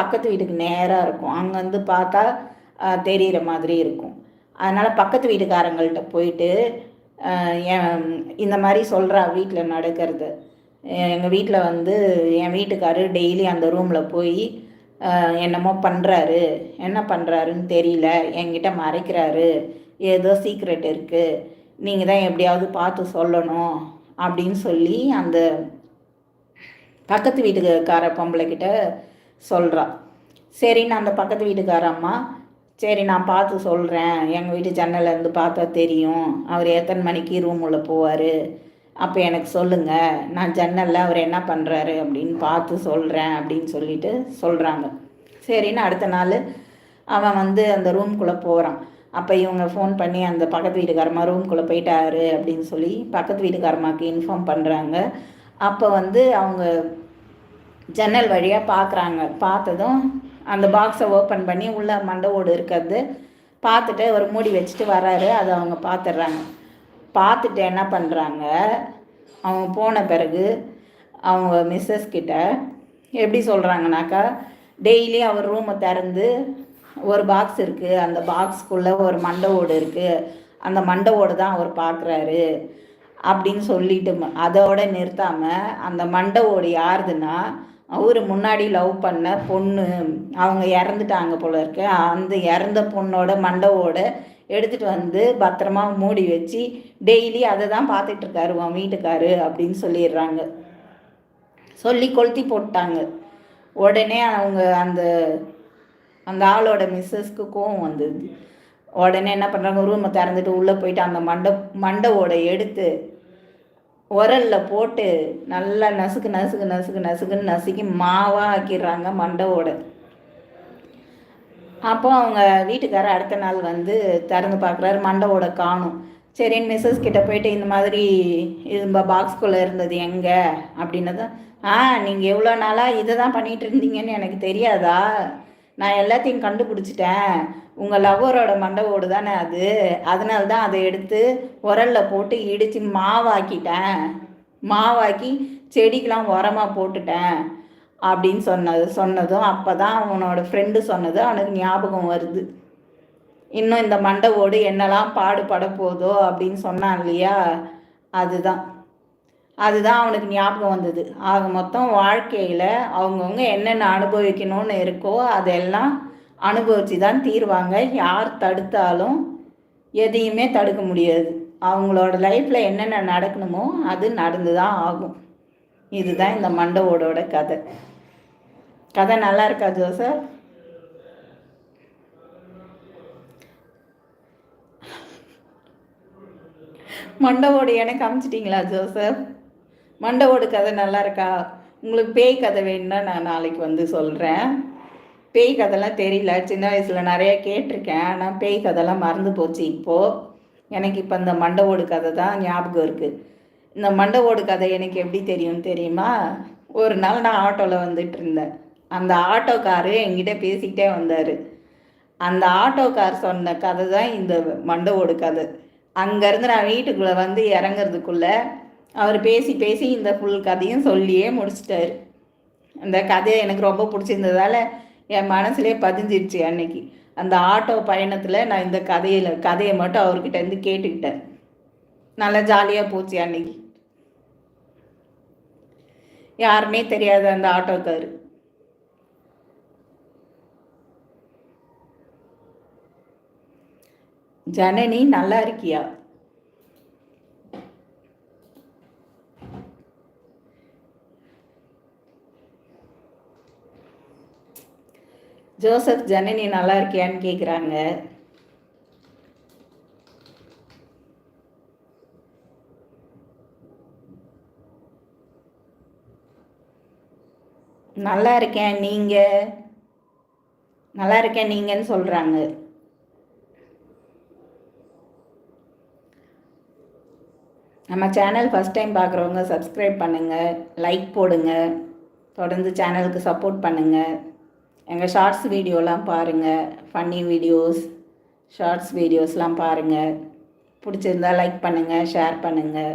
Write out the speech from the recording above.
பக்கத்து வீட்டுக்கு நேராக இருக்கும். அங்கேருந்து பார்த்தா தெரிகிற மாதிரி இருக்கும். அதனால் பக்கத்து வீட்டுக்காரங்கள்ட்ட போயிட்டு என் இந்த மாதிரி சொல்கிறா வீட்டில் நடக்கிறது. எங்கள் வீட்டில் வந்து என் வீட்டுக்காரர் டெய்லி அந்த ரூமில் போய் என்னமோ பண்ணுறாரு என்ன பண்ணுறாருன்னு தெரியல. என்கிட்ட மறைக்கிறாரு. ஏதோ சீக்ரெட் இருக்குது நீங்கள் தான் எப்படியாவது பார்த்து சொல்லணும் அப்படின்னு சொல்லி அந்த பக்கத்து வீட்டுக்கார பொம்பளைக்கிட்ட சொல்கிறா சரின்னு அந்த பக்கத்து வீட்டுக்கார அம்மா. சரி நான் பார்த்து சொல்கிறேன் எங்கள் வீட்டு ஜன்னலேருந்து பார்த்தா தெரியும். அவர் எத்தனை மணிக்கு ரூம் உள்ளே போவார். அப்போ எனக்கு சொல்லுங்கள் நான் ஜன்னலில் அவர் என்ன பண்ணுறாரு அப்படின்னு பார்த்து சொல்கிறேன் அப்படின்னு சொல்லிட்டு சொல்கிறாங்க சரின்னு அடுத்த நாள் அவன் வந்து அந்த ரூம்குள்ளே போகிறான் அப்போ இவங்க ஃபோன் பண்ணி அந்த பக்கத்து வீட்டுக்காரம்மா ரூம்குள்ளே போயிட்டாரு அப்படின்னு சொல்லி பக்கத்து வீட்டுக்காரம்மாக்கு இன்ஃபார்ம் பண்ணுறாங்க அப்போ வந்து அவங்க ஜன்னல் வழியாக பார்க்குறாங்க பார்த்ததும் அந்த பாக்ஸை ஓப்பன் பண்ணி உள்ளே மண்டை ஓடு இருக்கிறது. பார்த்துட்டு ஒரு மூடி வச்சுட்டு வராரு அதை அவங்க பார்த்துட்றாங்க. பார்த்துட்டு என்ன பண்ணுறாங்க அவங்க போன பிறகு அவங்க மிஸ்ஸஸ் கிட்ட எப்படி சொல்கிறாங்கனாக்கா டெய்லி அவர் ரூமை திறந்து ஒரு பாக்ஸ் இருக்குது அந்த பாக்ஸ்க்குள்ளே ஒரு மண்டை ஓடு இருக்குது அந்த மண்டை ஓடு தான் அவர் பார்க்குறாரு அப்படின்னு சொல்லிட்டு அதோட நிறுத்தாமல் அந்த மண்டை ஓடு யாருதுன்னா அவர் முன்னாடி லவ் பண்ண பொண்ணு அவங்க இறந்துட்டாங்க போல இருக்கு. அந்த இறந்த பொண்ணோட மண்டவோட எடுத்துகிட்டு வந்து பத்திரமா மூடி வச்சு டெய்லி அதை தான் பார்த்துட்ருக்காரு உன் வீட்டுக்காரு அப்படின்னு சொல்லிடுறாங்க. சொல்லி கொளுத்தி போட்டாங்க. உடனே அவங்க அந்த அந்த ஆளோட மிஸ்ஸஸ்க்கு கோவம் வந்தது. உடனே என்ன பண்ணுறாங்க ரூமை திறந்துட்டு உள்ளே போயிட்டு அந்த மண்ட மண்டவோட எடுத்து உரலில் போட்டு நல்லா நசுக்கு நசுக்கு நசுக்கு நசுக்குன்னு நசுக்கி மாவாக ஆக்கிடுறாங்க மண்டவோட. அப்போ அவங்க வீட்டுக்காரர் அடுத்த நாள் வந்து திறந்து பார்க்குறாரு மண்டவோட காணும். சரின்னு மிஸ்ஸஸ் கிட்ட போயிட்டு இந்த மாதிரி இது பாக்ஸ்குள்ளே இருந்தது எங்கே? அப்படின்னதான் ஆ நீங்கள் எவ்வளோ நாளாக இதை தான் பண்ணிகிட்டு இருந்தீங்கன்னு எனக்கு தெரியாதா? நான் எல்லாத்தையும் கண்டுபிடிச்சிட்டேன். உங்கள் லவ்வரோட மண்டவோடு தானே அது? அதனால தான் அதை எடுத்து உரலில் போட்டு இடித்து மாவாக்கிட்டேன். மாவாக்கி செடிக்கெலாம் உரமாக போட்டுட்டேன் அப்படின்னு சொன்னது சொன்னதும் அப்போ தான் அவனோட ஃப்ரெண்டு சொன்னது அவனுக்கு ஞாபகம் வருது. இன்னும் இந்த மண்டை ஓடு என்னெல்லாம் பாடுபட போதோ அப்படின்னு சொன்னான் இல்லையா? அதுதான். அதுதான் அவனுக்கு ஞாபகம் வந்தது. ஆக மொத்தம் வாழ்க்கையில் அவங்கவுங்க என்னென்ன அனுபவிக்கணும்னு இருக்கோ அதெல்லாம் அனுபவித்து தான் தீர்வாங்க. யார் தடுத்தாலும் எதையுமே தடுக்க முடியாது. அவங்களோட லைஃப்பில் என்னென்ன நடக்கணுமோ அது நடந்து தான் ஆகும். இதுதான் இந்த மண்டவோடோட கதை. கதை நல்லா இருக்கா ஜோசப்? மண்டவோடு எனக்கு அமிச்சிட்டிங்களா ஜோசப்? மண்டவோடு கதை நல்லா இருக்கா உங்களுக்கு பேய் கதை வேணும்னா நான் நாளைக்கு வந்து சொல்கிறேன் பேய் கதைலாம் தெரியல. சின்ன வயசில் நிறைய கேட்டிருக்கேன். ஆனால் பேய் கதைலாம் மறந்து போச்சு இப்போது எனக்கு இப்போ இந்த மண்டவோடு கதை தான் ஞாபகம் இருக்குது இந்த மண்டவோடு கதை எனக்கு எப்படி தெரியும் தெரியுமா? ஒரு நாள் நான் ஆட்டோவில் வந்துட்டு இருந்தேன். அந்த ஆட்டோக்காரு என்கிட்ட பேசிக்கிட்டே வந்தார். அந்த ஆட்டோக்கார் சொன்ன கதை தான் இந்த மண்டவோடு கதை. அங்கேருந்து நான் வீட்டுக்குள்ளே வந்து இறங்குறதுக்குள்ளே அவர் பேசி பேசி இந்த ஃபுல் கதையும் சொல்லியே முடிச்சிட்டாரு. அந்த கதையை எனக்கு ரொம்ப பிடிச்சிருந்ததால் என் மனசுலேயே பதிஞ்சிருச்சு அன்னைக்கு. அந்த ஆட்டோ பயணத்தில் நான் இந்த கதையில் கதையை மட்டும் அவர்கிட்ட இருந்து கேட்டுக்கிட்டேன். நல்லா ஜாலியாக போச்சு அன்னைக்கு. யாருமே தெரியாது அந்த ஆட்டோக்காரு. ஜனனி நல்லா இருக்கியா? ஜோசப் ஜனனி நல்லா இருக்கியான்னு கேட்குறாங்க நல்லா இருக்கேன் நீங்கள் நல்லா இருக்கேன் நீங்கன்னு சொல்கிறாங்க நம்ம சேனல் ஃபஸ்ட் டைம் பார்க்குறவங்க சப்ஸ்கிரைப் பண்ணுங்கள் லைக் போடுங்க. தொடர்ந்து சேனலுக்கு சப்போர்ட் பண்ணுங்கள் எங்கள் ஷார்ட்ஸ் வீடியோலாம் பாருங்கள் ஃபன்னி வீடியோஸ் ஷார்ட்ஸ் வீடியோஸ்லாம் பாருங்கள் பிடிச்சிருந்தா லைக் பண்ணுங்கள் ஷேர் பண்ணுங்கள்